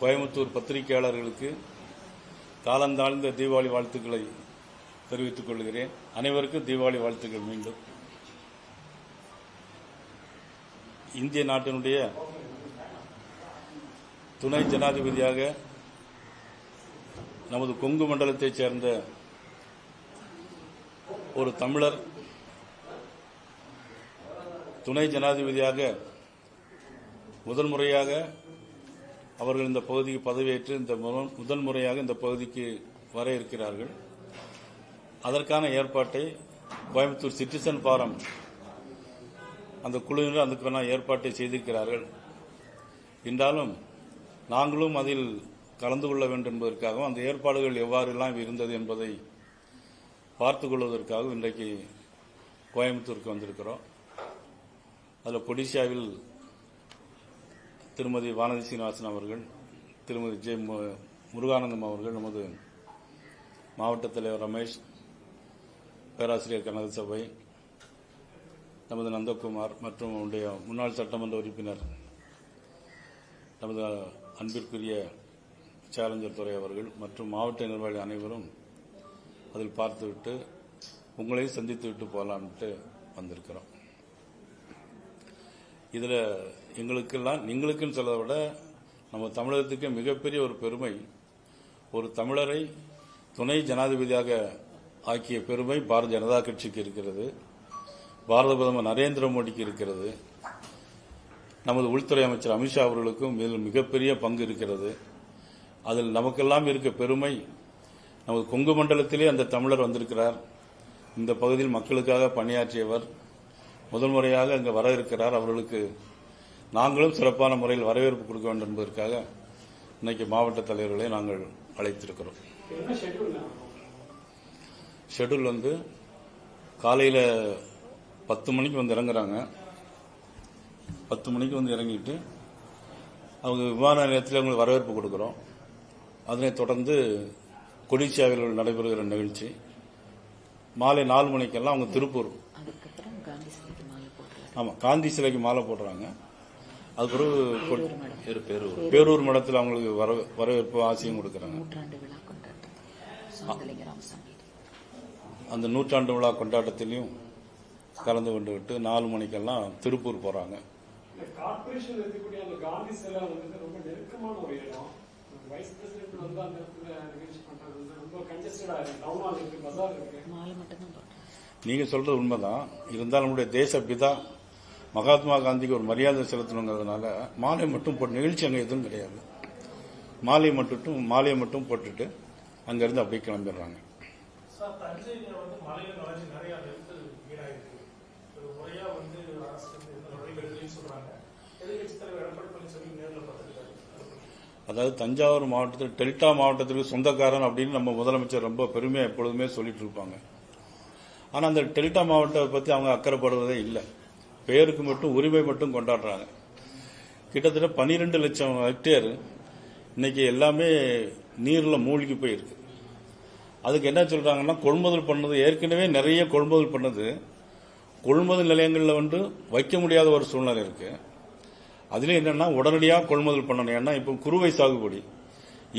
கோயம்புத்தூர் பத்திரிகையாளர்களுக்கு காலந்தாழ்ந்த தீபாவளி வாழ்த்துக்களை தெரிவித்துக் கொள்கிறேன். அனைவருக்கும் தீபாவளி வாழ்த்துக்கள் மீண்டும். இந்திய நாட்டினுடைய துணை ஜனாதிபதியாக நமது கொங்கு மண்டலத்தைச் சேர்ந்த ஒரு தமிழர் துணை ஜனாதிபதியாக முதல் முறையாக அவர்கள் இந்த பகுதிக்கு பதவியேற்று இந்த முதல் முறையாக இந்த பகுதிக்கு வர இருக்கிறார்கள். அதற்கான ஏற்பாட்டை கோயம்புத்தூர் சிட்டிசன் ஃபாரம் அந்த குழுவினர் அதுக்கான ஏற்பாட்டை செய்திருக்கிறார்கள். என்றாலும் நாங்களும் அதில் கலந்து கொள்ள வேண்டும் என்பதற்காகவும் அந்த ஏற்பாடுகள் எவ்வாறெல்லாம் இருந்தது என்பதை பார்த்துக் கொள்வதற்காக இன்றைக்கு கோயம்புத்தூருக்கு வந்திருக்கிறோம். அதில் கொடிசியாவில் திருமதி வானதி சீனிவாசன் அவர்கள் திருமதி ஜே மு- முருகானந்தம் அவர்கள் நமது மாவட்ட தலைவர் ரமேஷ் பேராசிரியர் கனக சபை நமது நந்தகுமார் மற்றும் அவருடைய முன்னாள் சட்டமன்ற உறுப்பினர் நமது அன்பிற்குரிய சேலஞ்சர் துறை அவர்கள் மற்றும் மாவட்ட நிர்வாகி அனைவரும் அதில் பார்த்துவிட்டு உங்களையும் சந்தித்து விட்டு போகலான்ட்டு வந்திருக்கிறோம். இதில் எங்களுக்கெல்லாம் எங்களுக்குன்னு சொல்லதை விட நம்ம தமிழகத்துக்கு மிகப்பெரிய ஒரு பெருமை ஒரு தமிழரை துணை ஜனாதிபதியாக ஆக்கிய பெருமை பாரதிய ஜனதா கட்சிக்கு இருக்கிறது. பாரத பிரதமர் நரேந்திர மோடிக்கு இருக்கிறது. நமது உள்துறை அமைச்சர் அமித்ஷா அவர்களுக்கும் இதில் மிகப்பெரிய பங்கு இருக்கிறது. அதில் நமக்கெல்லாம் இருக்க பெருமை நமது கொங்கு மண்டலத்திலே அந்த தமிழர் வந்திருக்கிறார். இந்த பகுதியில் மக்களுக்காக பணியாற்றியவர் முதல் முறையாக அங்கு வர இருக்கிறார். அவர்களுக்கு நாங்களும் சிறப்பான முறையில் வரவேற்பு கொடுக்க வேண்டும் என்பதற்காக இன்னைக்கு மாவட்ட தலைவர்களை நாங்கள் அழைத்திருக்கிறோம். ஷெட்யூல் வந்து காலையில் பத்து மணிக்கு வந்து இறங்குறாங்க. பத்து மணிக்கு வந்து இறங்கிட்டு அவங்க விமான நிலையத்தில் அவங்களுக்கு வரவேற்பு கொடுக்குறோம். அதனைத் தொடர்ந்து கொடிச்சியாவில் நடைபெறுகிற நிகழ்ச்சி. மாலை நாலு மணிக்கெல்லாம் அவங்க திருப்பூர் அதுக்கப்புறம் காந்தி சிலைக்கு மாலை போட்டுருவாரு ஆமாம் காந்தி சிலைக்கு மாலை போடுறாங்க. அது பிறகு பேரூர். பேரூர் மடத்தில் அவங்களுக்கு வர வரவேற்பு ஆசையும் கொடுக்குறாங்க. அந்த நூற்றாண்டு விழா கொண்டாட்டத்திலையும் கலந்து கொண்டு விட்டு நாலு மணிக்கெல்லாம் திருப்பூர் போகிறாங்க இந்த கார்பரேஷன் இருக்கக்கூடிய அந்த காந்தி சிலை வந்து ரொம்ப நெருக்கமான ஒரு இடம். வைஸ் பிரசிடென்ட் வந்து அந்த இடத்துல நிகழ்ச்சி பண்றது வந்து ரொம்ப கன்ஜஸ்டடா இருக்கு. டவுன் ஹால் இருக்கு பஜார் இருக்கு. மாலை மட்டும்தான் போட்டேன் நீங்கள் சொல்கிறது உண்மைதான். இருந்தாலும் நம்முடைய தேச பிதா மகாத்மா காந்திக்கு ஒரு மரியாதை செலுத்தணுங்கிறதுனால மாலை மட்டும் போட்டு நிகழ்ச்சி அங்கே எதுவும் கிடையாது. மாலை மட்டும் மாலையை மட்டும் போட்டுட்டு அங்கேருந்து அப்படியே கிளம்பிடுறாங்க. அதாவது தஞ்சாவூர் மாவட்டத்தில் டெல்டா மாவட்டத்திற்கு சொந்தக்காரன் அப்படின்னு நம்ம முதலமைச்சர் ரொம்ப பெருமையாக எப்பொழுதுமே சொல்லிட்டு இருப்பாங்க. ஆனால் அந்த டெல்டா மாவட்டத்தை பற்றி அவங்க அக்கறைப்படுவதே இல்லை. பெயருக்கு மட்டும் உரிமை மட்டும் கொண்டாடுறாங்க. கிட்டத்தட்ட 12 லட்சம் ஹெக்டேர் இன்னைக்கு எல்லாமே நீரில் மூழ்கி போயிருக்கு. அதுக்கு என்ன சொல்கிறாங்கன்னா கொள்முதல் பண்ணது ஏற்கனவே நிறைய கொள்முதல் பண்ணது. கொள்முதல் நிலையங்களில் வந்து வைக்க முடியாத ஒரு சூழ்நிலை இருக்குது அதுலேயும் என்னென்னா உடனடியாக கொள்முதல் பண்ணணும். ஏன்னா இப்போ குறுவை சாகுபடி.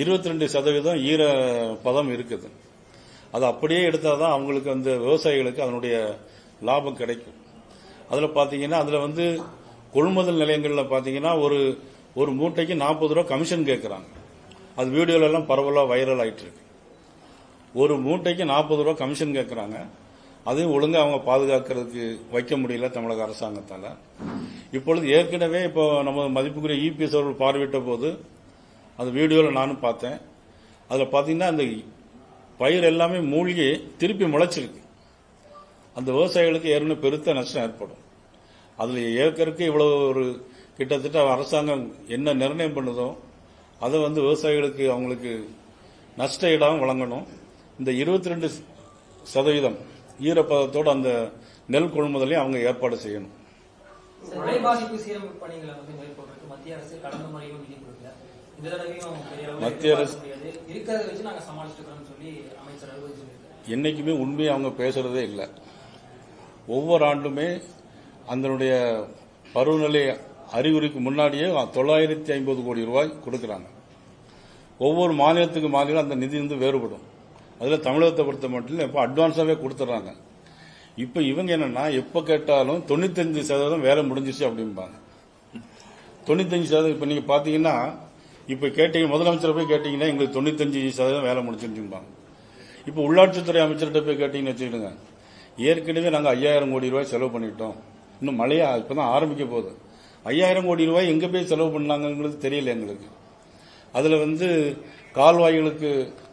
இருபத்தி ரெண்டு சதவீதம் ஈர பதம் இருக்குது. அது அப்படியே எடுத்தால் தான் அவங்களுக்கு அந்த விவசாயிகளுக்கு அதனுடைய லாபம் கிடைக்கும். அதில் பார்த்தீங்கன்னா அதில் வந்து கொள்முதல் நிலையங்களில் பார்த்தீங்கன்னா ஒரு ஒரு மூட்டைக்கு நாற்பது ரூபா கமிஷன் கேட்குறாங்க அது வீடியோலெல்லாம் பரவலாக வைரல் ஆயிட்டு இருக்கு ஒரு மூட்டைக்கு நாற்பது ரூபா கமிஷன் கேட்குறாங்க அதையும் ஒழுங்காக அவங்க பாதுகாக்கிறதுக்கு வைக்க முடியல தமிழக அரசாங்கத்தால். இப்பொழுது ஏற்கனவே இப்போ நம்ம மதிப்புக்குரிய இபிஎஸ் அவர்கள் பார்வையிட்ட போது அந்த வீடியோவில் நானும் பார்த்தேன். அதில் பார்த்தீங்கன்னா அந்த பயிர் எல்லாமே மூழ்கி திருப்பி முளைச்சிருக்கு. அந்த விவசாயிகளுக்கு ஏற்கனவே பெருத்த நஷ்டம் ஏற்படும். அதில் ஏக்கருக்கு இவ்வளவு ஒரு கிட்டத்தட்ட அரசாங்கம் என்ன நிர்ணயம் பண்ணுதோ அதை வந்து விவசாயிகளுக்கு அவங்களுக்கு நஷ்ட ஈடாகவும் வழங்கணும். இந்த இருபத்தி ரெண்டு சதவீதம் ஈரப்பதத்தோடு அந்த நெல் கொள்முதலையும் அவங்க ஏற்பாடு செய்யணும். மத்திய அரசு என்னைக்குமே உண்மையை அவங்க பேசுறதே இல்லை. ஒவ்வொரு ஆண்டுமே அதனுடைய பருவநிலை அறிகுறிக்கு முன்னாடியே தொள்ளாயிரத்தி ஐம்பது கோடி ரூபாய் கொடுக்குறாங்க. ஒவ்வொரு மாநிலத்துக்கு மாநிலம் அந்த நிதி வந்து வேறுபடும். அதில் தமிழகத்தை பொறுத்த மட்டும் இப்போ அட்வான்ஸாகவே கொடுத்துட்றாங்க. இப்போ இவங்க என்னன்னா எப்போ கேட்டாலும் தொண்ணூத்தஞ்சு சதவீதம் வேலை முடிஞ்சிச்சு அப்படிம்பாங்க. தொண்ணூத்தஞ்சு சதவீதம் இப்போ நீங்கள் பார்த்தீங்கன்னா இப்போ கேட்டீங்க முதலமைச்சரை போய் கேட்டிங்கன்னா எங்களுக்கு தொண்ணூத்தஞ்சு சதவீதம் வேலை முடிஞ்சிருச்சும்பாங்க. இப்போ உள்ளாட்சித்துறை அமைச்சர்கிட்ட போய் கேட்டிங்கன்னு வச்சுக்கிடுங்க ஏற்கனவே நாங்கள் ஐயாயிரம் கோடி ரூபாய் செலவு பண்ணிட்டோம். இன்னும் மழையா? இப்பதான் ஆரம்பிக்க போகுது. ஐயாயிரம் கோடி ரூபாய் எங்கே போய் செலவு பண்ணாங்கங்கிறது தெரியல எங்களுக்கு. அதில் வந்து கால்வாய்களுக்கு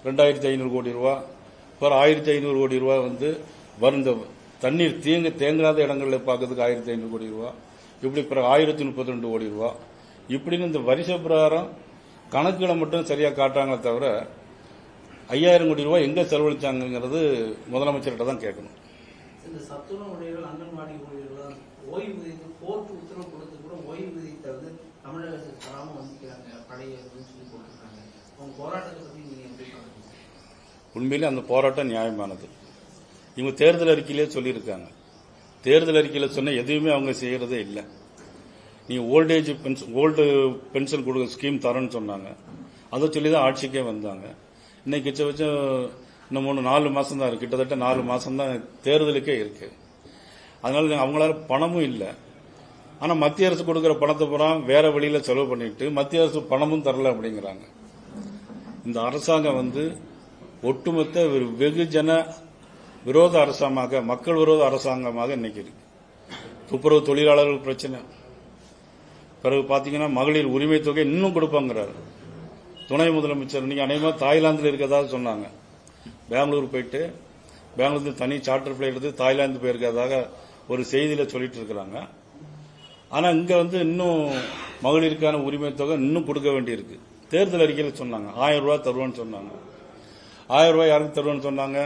ரெண்டாயிரத்தி ஐநூறு கோடி ரூபா அப்புறம் ஆயிரத்தி ஐநூறு கோடி ரூபா வந்து வருந்த தண்ணீர் தேங்க தேங்காத இடங்களில் பார்க்கறதுக்கு ஆயிரத்தி ஐநூறு கோடி ரூபா இப்படி பிறகு ஆயிரத்தி முப்பத்தி ரெண்டு கோடி ரூபா. இப்படின்னு இந்த வரிசை பிரகாரம் கணக்குகளை மட்டும் சரியாக காட்டுறாங்களே தவிர ஐயாயிரம் கோடி ரூபாய் எங்கே செலவழிச்சாங்கிறது முதலமைச்சர்கிட்ட தான் கேட்கணும். இந்த சத்துணவு ஊழியர்கள் அங்கன்வாடி ஊழியர்கள் ஓய்வூதியத்துக்கு கோர்ட் உத்தரவு கொடுத்து கூட ஓய்வூதியத்தை வந்து தமிழக அரசு தராம வந்துக்கிறாங்க பழைய அப்படின்னு சொல்லி போட்டிருக்காங்க. அவங்க போராட்டத்தை பத்தி நீங்க எப்படி பாக்குறீங்க உண்மையிலே அந்த போராட்டம் நியாயமானது. இவங்க தேர்தல் அறிக்கையிலே சொல்லியிருக்காங்க. தேர்தல் அறிக்கையில் சொன்ன எதுவுமே அவங்க செய்யறதே இல்லை. நீ old age pension old pension கொடுக்க ஸ்கீம் தரேன்னு சொன்னாங்க. அதை சொல்லி தான் ஆட்சிக்கே வந்தாங்க. இன்னைக்கு வச்சு இன்னும் மூணு நாலு மாசம் தான் இருக்கு. கிட்டத்தட்ட நாலு மாசம் தான் தேர்தலுக்கே இருக்கு. அதனால அவங்களால பணமும் இல்லை. ஆனா மத்திய அரசு கொடுக்கிற பணத்தை பூரா வேற வழியில செலவு பண்ணிட்டு மத்திய அரசு பணமும் தரல அப்படிங்கிறாங்க. இந்த அரசாங்கம் வந்து ஒட்டுமொத்த வெகுஜன விரோத அரசாங்கமாக மக்கள் விரோத அரசாங்கமாக இன்னைக்கு இருக்கு. துப்புரவு தொழிலாளர்கள் பிரச்சனை. பிறகு பாத்தீங்கன்னா மகளிர் உரிமை தொகை இன்னும் கொடுப்பாங்கிறாரு. துணை முதலமைச்சர் நீங்க அநேகமா தாய்லாந்தில் இருக்கதா சொன்னாங்க. பெங்களூர் போயிட்டு பெங்களூர் தனி சார்ட்டர் பிளேட் எடுத்து தாய்லாந்து போயிருக்கிறதாக ஒரு செய்தியில் சொல்லிட்டு இருக்கிறாங்க. ஆனால் இங்கே வந்து இன்னும் மகளிருக்கான உரிமை தொகை இன்னும் கொடுக்க வேண்டியிருக்கு. தேர்தல் அறிக்கையில் சொன்னாங்க. ஆயிரம் ரூபாய் தருவோம்னு சொன்னாங்க. ஆயிரம் ரூபாய் யாருக்கு தருவோம்னு சொன்னாங்க?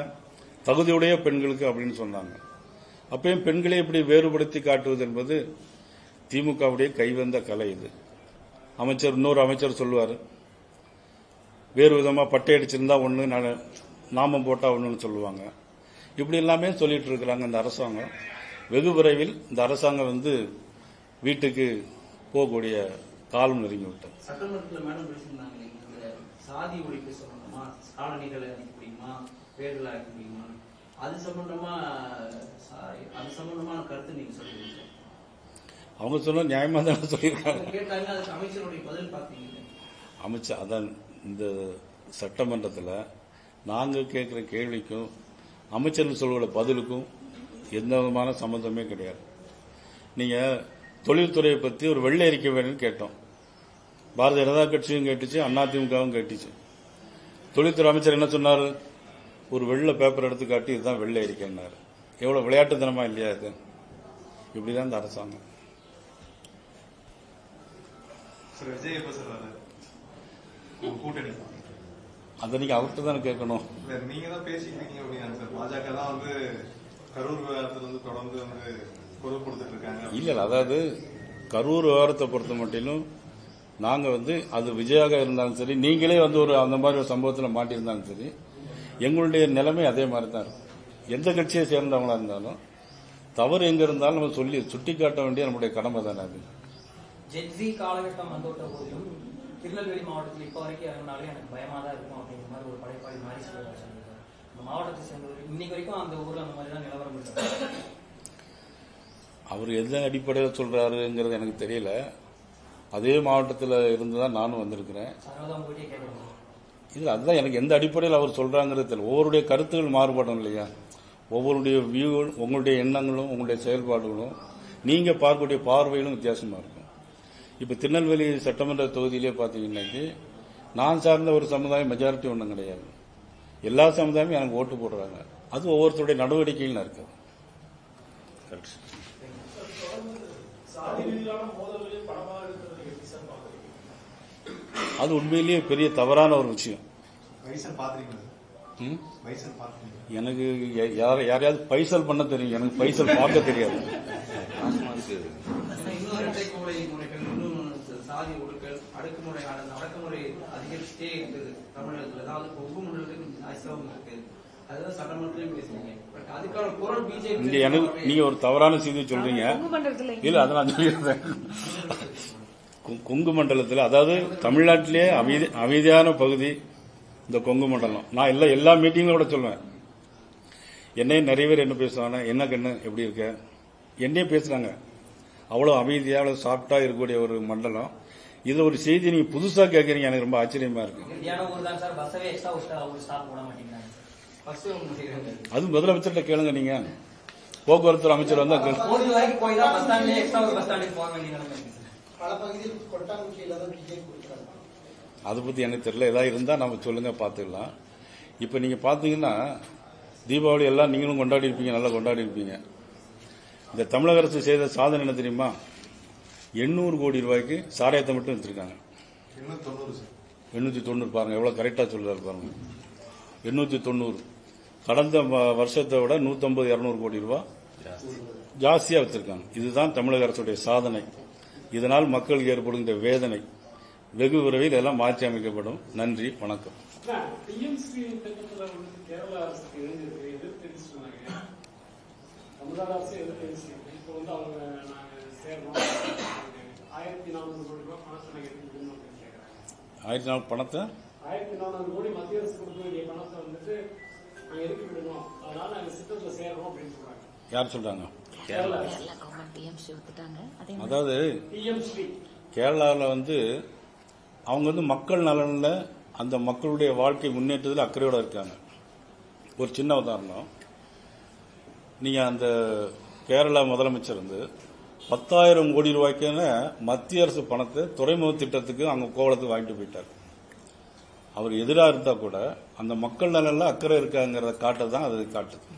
தகுதியுடைய பெண்களுக்கு அப்படின்னு சொன்னாங்க. அப்பயும் பெண்களை இப்படி வேறுபடுத்தி காட்டுவது என்பது திமுகவுடைய கைவந்த கலை இது. அமைச்சர் இன்னொரு அமைச்சர் சொல்லுவார். வேறு விதமாக பட்டை அடிச்சிருந்தா ஒன்று நான் நாமம் போட்டா ஒண்ணுன்னு சொல்லுவாங்க. இப்படி எல்லாமே சொல்லிட்டு இருக்கிறாங்க இந்த அரசாங்கம். வெகு விரைவில் இந்த அரசாங்கம் வந்து வீட்டுக்கு போகக்கூடிய காலம் நெருங்கி விட்டது. சாதி ஒழிப்பு சம்பந்தமா காலனிகளை அழிக்க முடியுமா பேர்களை அழிக்க முடியுமா? அது சம்பந்தமா சாரி, அது சம்பந்தமான கருத்து நீங்க சொல்லுங்க சார். அவங்க சொன்ன நியாயமா தான் சொல்லியிருக்காங்க. அவங்க கேட்டாங்க அதுக்கு அமைச்சருடைய பதில் பாத்தீங்க அமைச்சர் அதான் இந்த சட்டமன்றத்தில் நாங்கள் கேட்குற கேள்விக்கும் அமைச்சர்கள் சொல்கிற பதிலுக்கும் எந்த விதமான சம்பந்தமே கிடையாது. நீங்கள் தொழில்துறையை பற்றி ஒரு வெள்ளை அறிக்கை வேணும்னு கேட்டோம். பாரதிய ஜனதா கட்சியும் கேட்டுச்சு அதிமுகவும் கேட்டுச்சு. தொழில்துறை அமைச்சர் என்ன சொன்னார்? ஒரு வெள்ளை பேப்பர் எடுத்து காட்டி இதுதான் வெள்ளை அறிக்கைன்னாரு. எவ்வளோ விளையாட்டுத்தனமா இல்லையா இது? இப்படி தான் இந்த அரசாங்கம். கூட்டணி. அதை நீங்கள் அவர்கிட்ட தானே கேட்கணும். இல்ல நீங்க தான் சார் பாஜக தான் வந்து கரூர் விவகாரத்துல வந்து தொடர்ந்து வந்து குரல் கொடுத்துட்டு இருக்காங்க. இல்ல அதாவது கரூர் விவகாரத்தை பொறுத்த மட்டிலும் நாங்க வந்து அது விஜயாக இருந்தாலும் சரி நீங்களே வந்து ஒரு அந்த மாதிரி ஒரு சம்பவத்தில் மாட்டியிருந்தாலும் சரி எங்களுடைய நிலைமை அதே மாதிரி தான் இருக்கும். எந்த கட்சியை சேர்ந்தவங்களா இருந்தாலும் தவறு எங்க இருந்தாலும் நம்ம சொல்லி சுட்டி காட்ட வேண்டிய நம்முடைய கடமை தானே அது ஜெட்ஸி காலகட்டம் வந்துவிட்ட போதிலும் திருநெல்வேலி மாவட்டத்தில் இப்போ வரைக்கும் இறங்கினாலே எனக்கு பயமா தான் இருக்கும் அப்படிங்கிற மாதிரி ஒரு படைப்பாளி மாதிரி சொல்லியிருக்காரு இந்த மாவட்டத்தை சேர்ந்தவர் இன்னைக்கு வரைக்கும் அந்த ஊர்ல அந்த மாதிரி தான் நிலவரம் இருக்கு அவர் எந்த அடிப்படையில் சொல்றாருங்கிறது எனக்கு தெரியல. அதே மாவட்டத்தில் இருந்து தான் நானும் வந்திருக்கிறேன். இல்ல அதுதான் எனக்கு எந்த அடிப்படையில் அவர் சொல்றாங்கிறது தெரியல. ஒவ்வொருடைய கருத்துகள் மாறுபடும் இல்லையா? ஒவ்வொருடைய வியூகள் உங்களுடைய எண்ணங்களும் உங்களுடைய செயல்பாடுகளும் நீங்க பார்க்கக்கூடிய பார்வைகளும் வித்தியாசமா இருக்கும். இப்ப திருநெல்வேலி சட்டமன்ற தொகுதியிலே பாத்தீங்கன்னாக்கி நான் சார்ந்த ஒரு சமுதாயம் மெஜாரிட்டி ஒன்றும் கிடையாது. எல்லா சமுதாயமும் எனக்கு ஓட்டு போடுறாங்க. அது ஒவ்வொருத்தருடைய நடவடிக்கையில் இருக்குது அது உண்மையிலேயே பெரிய தவறான ஒரு விஷயம். எனக்கு யாரையாவது பைசல் பண்ண தெரியும். எனக்கு பைசல் பார்க்க தெரியாது இன்னும் இரட்டை கோடை முறைகள் இன்னும் சாதி ஒடுக்கல் அடக்குமுறை அதிகரிச்சுட்டே இருக்குது தமிழகத்துல. அதாவது கொங்கு மண்டலத்துக்கு அதிகம் இருக்கு. அதுதான் சட்டமன்றத்திலையும் பேசுறீங்க பட் அதுக்கான குரல் பிஜேபி இங்க எனக்கு நீங்க ஒரு தவறான செய்தி சொல்றீங்க. கொங்கு மண்டலத்துல இல்ல அதை நான் சொல்லிடுறேன். கொங்கு மண்டலத்தில் அதாவது தமிழ்நாட்டிலே அமைதி அமைதியான பகுதி இந்த கொங்கு மண்டலம். நான் எல்லா எல்லா மீட்டிங்லும் கூட சொல்லுவேன் என்னையும் நிறைய பேர் என்ன பேசுவாங்க? என்ன கண்ணு? எப்படி இருக்க? என்னையும் பேசுறாங்க. அவ்வளோ அமைதியாக அவ்வளோ சாஃப்டா இருக்கக்கூடிய ஒரு மண்டலம். இதுல ஒரு செய்தி நீங்க புதுசா கேட்கறீங்க எனக்கு ரொம்ப ஆச்சரியமா இருக்கு. அது முதலமைச்சர்கிட்ட கேளுங்க நீங்க. போக்குவரத்து அமைச்சர் வந்தா அதை பத்தி எனக்கு தெரியல. ஏதாவது இருந்தா நம்ம சொல்லுங்க பாத்துக்கலாம் இப்ப நீங்க பாத்தீங்கன்னா தீபாவளி எல்லாம் நீங்களும் கொண்டாடி இருப்பீங்க நல்லா கொண்டாடி இருப்பீங்க. இந்த தமிழக அரசு செய்த சாதனை என்ன தெரியுமா? எண்ணூறு கோடி ரூபாய்க்கு சாராயத்தை மட்டும் எடுத்திருக்காங்க. இன்னும் தொண்ணூறு சார். எண்ணூத்தி தொண்ணூறு பாருங்க எவ்வளவு கரெக்டா சொல்றாரு பாருங்க. எண்ணூத்தி தொண்ணூறு. கடந்த வருஷத்தை விட நூத்தம்பது இருநூறு கோடி ரூபாய் ஜாஸ்தியா வச்சிருக்காங்க. இதுதான் தமிழக அரசுடைய சாதனை. இதனால் மக்களுக்கு ஏற்படுகின்ற வேதனை. வெகு விரைவில் எல்லாம் மாற்றி அமைக்கப்படும். நன்றி வணக்கம். அரசு எதிர்த்து தெரிவிச்சிருக்கு இப்போ வந்து அவங்க ஆயிரத்தி நானூறு கோடி ரூபாய் பணத்தை? ஆயிரத்தி நாலு பணத்தை ஆயிரத்தி நானூறு கோடி மத்திய அரசு கொடுக்க வேண்டிய பணத்தை வந்துட்டு எடுத்து விடணும் அதனால சித்தத்துல சேர்றோம் அப்படின்னு சொல்றாங்க யார் சொல்றாங்க அதாவது கேரளாவில் வந்து அவங்க வந்து மக்கள் நலனில் அந்த மக்களுடைய வாழ்க்கை முன்னேற்றத்தில் அக்கறையோட இருக்காங்க. ஒரு சின்ன உதாரணம். நீங்க அந்த கேரளா முதலமைச்சர் வந்து பத்தாயிரம் கோடி ரூபாய்க்கான மத்திய அரசு பணத்தை துறைமுக திட்டத்துக்கு அவங்க கோவளத்துக்கு வாங்கிட்டு போயிட்டார். அவர் எதிராக இருந்தால் கூட அந்த மக்கள் நலனில் அக்கறை இருக்காங்கிறத காட்ட தான் அது காட்டுது.